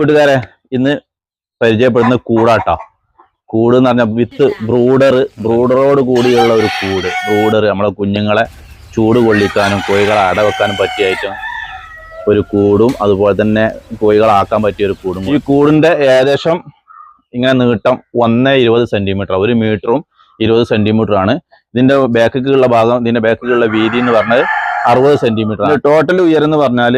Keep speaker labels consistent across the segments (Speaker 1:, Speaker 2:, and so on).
Speaker 1: കൂട്ടുകാരെ ഇന്ന് പരിചയപ്പെടുന്ന കൂടാട്ടോ. കൂട് എന്ന് പറഞ്ഞാൽ വിത്ത് ബ്രൂഡർ ബ്രൂഡറോട് കൂടിയുള്ള ഒരു കൂട്. ബ്രൂഡർ നമ്മളെ കുഞ്ഞുങ്ങളെ ചൂട് കൊള്ളിക്കാനും കോഴികളെ അടവെക്കാനും പറ്റിയ ഐറ്റം ഒരു കൂടും അതുപോലെ തന്നെ കോഴികളാക്കാൻ പറ്റിയ ഒരു കൂടും ഈ കൂടിന്റെ ഏകദേശം ഇങ്ങനെ നീട്ടം ഒന്ന് ഇരുപത് സെന്റിമീറ്റർ ഒരു മീറ്ററും ഇരുപത് ആണ്. ഇതിന്റെ ബാക്കിലുള്ള ഭാഗം ഇതിന്റെ ബാക്കിലുള്ള വീതി എന്ന് പറഞ്ഞത് അറുപത് സെന്റിമീറ്റർ ടോട്ടൽ ഉയരം എന്ന് പറഞ്ഞാൽ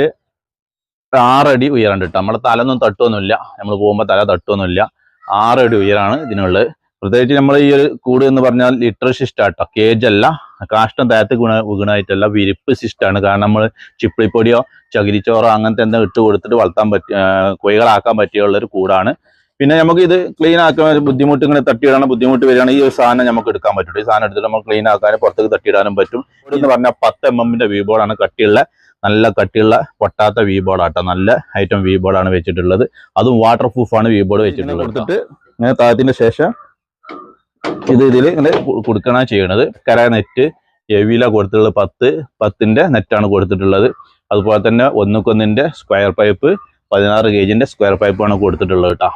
Speaker 1: ആറടി ഉയരം കിട്ടും നമ്മുടെ തലൊന്നും തട്ടുമൊന്നുമില്ല നമ്മൾ പോകുമ്പോൾ തല തട്ടുമൊന്നുമില്ല ആറടി ഉയരാണ് ഇതിനുള്ളത്. പ്രത്യേകിച്ച് നമ്മൾ ഈ ഒരു കൂട് എന്ന് പറഞ്ഞാൽ ലിറ്റർ സിസ്റ്റാട്ടോ കേജ് അല്ല കാഷ്ടം തയത്ത് ഗുണ ഗുണമായിട്ടല്ല വിരിപ്പ് സിസ്റ്റാണ് കാരണം നമ്മൾ ചിപ്പിളിപ്പൊടിയോ ചകിരിച്ചോറോ അങ്ങനത്തെ എന്താ ഇട്ട് കൊടുത്തിട്ട് വളർത്താൻ പറ്റിയ കുഴികളാക്കാൻ പറ്റിയുള്ള ഒരു കൂടാണ്. പിന്നെ നമുക്ക് ഇത് ക്ലീൻ ആക്കാൻ ബുദ്ധിമുട്ട് ഇങ്ങനെ തട്ടിയിടാൻ ബുദ്ധിമുട്ട് വരികയാണെങ്കിൽ ഈ ഒരു സാധനം നമുക്ക് എടുക്കാൻ പറ്റും ഈ സാധനം എടുത്തിട്ട് നമുക്ക് ക്ലീൻ ആക്കാനും പുറത്തേക്ക് തട്ടിയിടാനും പറ്റും. എന്ന് പറഞ്ഞാൽ പത്ത് എം എമ്മിന്റെ വി ബോർഡാണ് കട്ടിയുള്ള നല്ല കട്ടിയുള്ള പൊട്ടാത്ത വി ബോർഡാട്ടോ നല്ല ഐറ്റം വി ബോർഡാണ് വെച്ചിട്ടുള്ളത്. അതും വാട്ടർ പ്രൂഫാണ് വി ബോർഡ് വെച്ചിട്ടുള്ളത് കൊടുത്തിട്ട് ഇങ്ങനെ താഴത്തിന് ശേഷം ഇത് ഇതിൽ ഇങ്ങനെ കൊടുക്കണ ചെയ്യണത്. കര നെറ്റ് എവിയില കൊടുത്തിട്ടുള്ളത്? പത്ത്. പത്തിന്റെ നെറ്റാണ് കൊടുത്തിട്ടുള്ളത്. അതുപോലെ തന്നെ ഒന്നുക്കൊന്നിന്റെ സ്ക്വയർ പൈപ്പ് പതിനാറ് ഗേജിന്റെ സ്ക്വയർ പൈപ്പാണ് കൊടുത്തിട്ടുള്ളത് കേട്ടോ.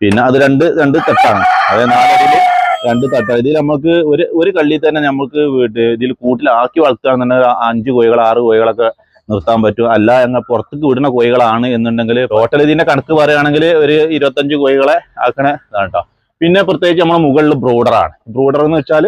Speaker 1: പിന്നെ അത് രണ്ട് രണ്ട് തട്ടാണ്. അതായത് നാലടിയിൽ രണ്ട് തട്ടാണ് ഇതിൽ നമുക്ക് ഒരു ഒരു കള്ളി തന്നെ നമുക്ക് ഇതിൽ കൂട്ടിലാക്കി വളർത്തുകയാണെന്നുണ്ടെങ്കിൽ അഞ്ച് കോഴികൾ ആറ് കോഴികളൊക്കെ നിർത്താൻ പറ്റും. അല്ല ഞങ്ങൾ പുറത്തേക്ക് വിടുന്ന കോഴികളാണ് എന്നുണ്ടെങ്കിൽ ടോട്ടൽ ഇതിന്റെ കണക്ക് പറയുകയാണെങ്കിൽ ഒരു ഇരുപത്തഞ്ച് കോഴികളെ ആക്കണ ഇതാണ് കേട്ടോ പിന്നെ പ്രത്യേകിച്ച് നമ്മുടെ മുകളിൽ ബ്രൂഡറാണ് ബ്രൂഡർ എന്ന് വെച്ചാൽ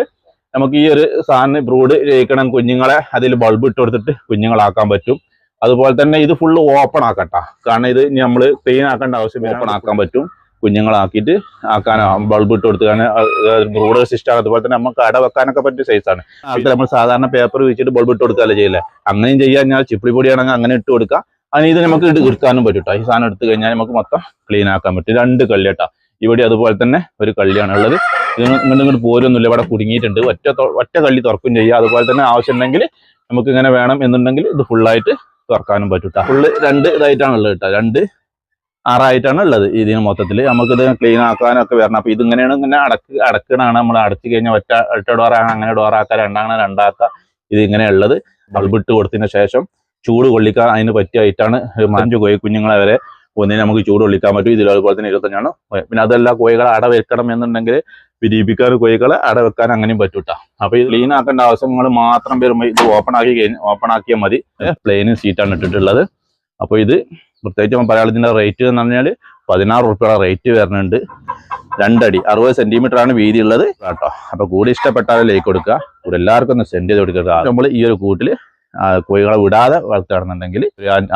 Speaker 1: നമുക്ക് ഈ ഒരു സാധനം ബ്രൂഡ് ചെയ്യിക്കണം. കുഞ്ഞുങ്ങളെ അതിൽ ബൾബ് ഇട്ട് കൊടുത്തിട്ട് കുഞ്ഞുങ്ങളാക്കാൻ പറ്റും. അതുപോലെ തന്നെ ഇത് ഫുള്ള് ഓപ്പൺ ആക്കട്ടാ. കാരണം ഇത് നമ്മൾ ക്ലീൻ ആക്കേണ്ട ആവശ്യം ഓപ്പൺ ആക്കാൻ പറ്റും. കുഞ്ഞുങ്ങളാക്കിയിട്ട് ആക്കാനോ ബൾബ് ഇട്ട് കൊടുക്കാനോ റോഡ് ബ്രൂഡർ സിസ്റ്റം അതുപോലെ തന്നെ നമുക്ക് അട വെക്കാനൊക്കെ പറ്റിയ സൈസാണ് അതിൽ നമ്മൾ സാധാരണ പേപ്പർ വെച്ചിട്ട് ബൾബ് ഇട്ട് കൊടുക്കാല്ലേ ചെയ്യില്ല അങ്ങനെയും ചെയ്യാൻ ഞാൻ ചിപ്പിളി പൊടിയാണെങ്കിൽ അങ്ങനെ ഇട്ട് കൊടുക്കാം. അതിന് ഇത് നമുക്ക് ഇട്ട് എടുക്കാനും പറ്റും. ഈ സാധനം എടുത്തു കഴിഞ്ഞാൽ നമുക്ക് മൊത്തം ക്ലീൻ ആക്കാൻ പറ്റും. രണ്ട് കള്ളി കേട്ടോ ഇവിടെ അതുപോലെ തന്നെ ഒരു കള്ളിയാണ് ഉള്ളത്. ഇത് ഇങ്ങോട്ട് ഇങ്ങോട്ട് പോരൊന്നുമില്ല. ഇവിടെ കുടുങ്ങിയിട്ടുണ്ട്. ഒറ്റ ഒറ്റ കള്ളി തുറക്കും ചെയ്യുക അതുപോലെ തന്നെ ആവശ്യമുണ്ടെങ്കിൽ നമുക്ക് ഇങ്ങനെ വേണം എന്നുണ്ടെങ്കിൽ ഇത് ഫുള്ളായിട്ട് തുറക്കാനും പറ്റും. ഫുള്ള് രണ്ട് ഇതായിട്ടാണ് ഉള്ളത് കേട്ടോ രണ്ട് ആറായിട്ടാണ് ഉള്ളത് ഇതിന് മൊത്തത്തിൽ നമുക്കിത് ക്ലീൻ ആക്കാനൊക്കെ വരണം. അപ്പൊ ഇതിങ്ങനെയാണ് ഇങ്ങനെ അടക്ക് അടക്കണാണ് നമ്മൾ അടച്ചു കഴിഞ്ഞാൽ ഒറ്റ ഒറ്റ ഡോറാണ് അങ്ങനെ ഡോറാക്കാം രണ്ടാണ് രണ്ടാക്കാം ഇത് ഇങ്ങനെ ഉള്ളത് ബൾബ് ഇട്ട് കൊടുത്തതിന് ശേഷം ചൂട് കൊള്ളിക്കാൻ അതിന് പറ്റിയായിട്ടാണ് അഞ്ച് കോഴി കുഞ്ഞുങ്ങളെ വരെ ഒന്നിനെ നമുക്ക് ചൂട് കൊള്ളിക്കാൻ പറ്റും. ഇതിൽ അതുപോലെ തന്നെ ഇരുപത്തഞ്ചാണ് പിന്നെ അതല്ല കോഴികളെ അട വെക്കണം എന്നുണ്ടെങ്കിൽ വിരിയിപ്പിക്കാൻ കോഴികളെ അട വെക്കാൻ അങ്ങനെയും പറ്റൂട്ടാ അപ്പൊ ഇത് ക്ലീൻ ആക്കേണ്ട ആവശ്യങ്ങൾ മാത്രം വരുമ്പോൾ ഇത് ഓപ്പൺ ആക്കി കഴിഞ്ഞ് ഓപ്പൺ ആക്കിയാൽ മതി. പ്ലെയിനും സീറ്റാണ് ഇട്ടിട്ടുള്ളത്. അപ്പൊ ഇത് പ്രത്യേകിച്ച് നമ്മൾ മലയാളത്തിന്റെ റേറ്റ് എന്ന് പറഞ്ഞാൽ പതിനാറ് റുപ്യയുടെ റേറ്റ് വരുന്നുണ്ട്. രണ്ടടി അറുപത് ആണ് വീതി ഉള്ളത് കേട്ടോ. അപ്പോൾ കൂടി ഇഷ്ടപ്പെട്ടാൽ ലൈക്ക് കൊടുക്കുക. കൂടെ എല്ലാവർക്കും ഒന്ന് സെൻഡ് ചെയ്ത് കൊടുക്കുക. നമ്മൾ ഈ ഒരു കൂട്ടിൽ കോഴികളെ വിടാതെ വളർത്തുകയാണെന്നുണ്ടെങ്കിൽ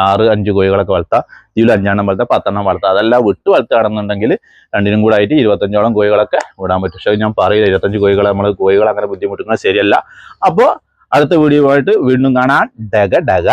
Speaker 1: ആറ് അഞ്ച് കോഴികളൊക്കെ വളർത്താം. ഇതിൽ അഞ്ചെണ്ണം വളർത്താം പത്തെണ്ണം വളർത്താം. അതെല്ലാം വിട്ട് വളർത്തുകയാണെന്നുണ്ടെങ്കിൽ രണ്ടിനും കൂടെ ആയിട്ട് ഇരുപത്തഞ്ചോളം കോഴികളൊക്കെ വിടാൻ പറ്റും. പക്ഷേ ഞാൻ പറയില്ല ഇരുപത്തഞ്ച് കോഴികൾ നമ്മൾ കോഴികൾ അങ്ങനെ ബുദ്ധിമുട്ടുന്നത് ശരിയല്ല. അപ്പോൾ അടുത്ത വീഡിയോ ആയിട്ട് വീണ്ടും കാണാൻ ഡഗ ഡഗ.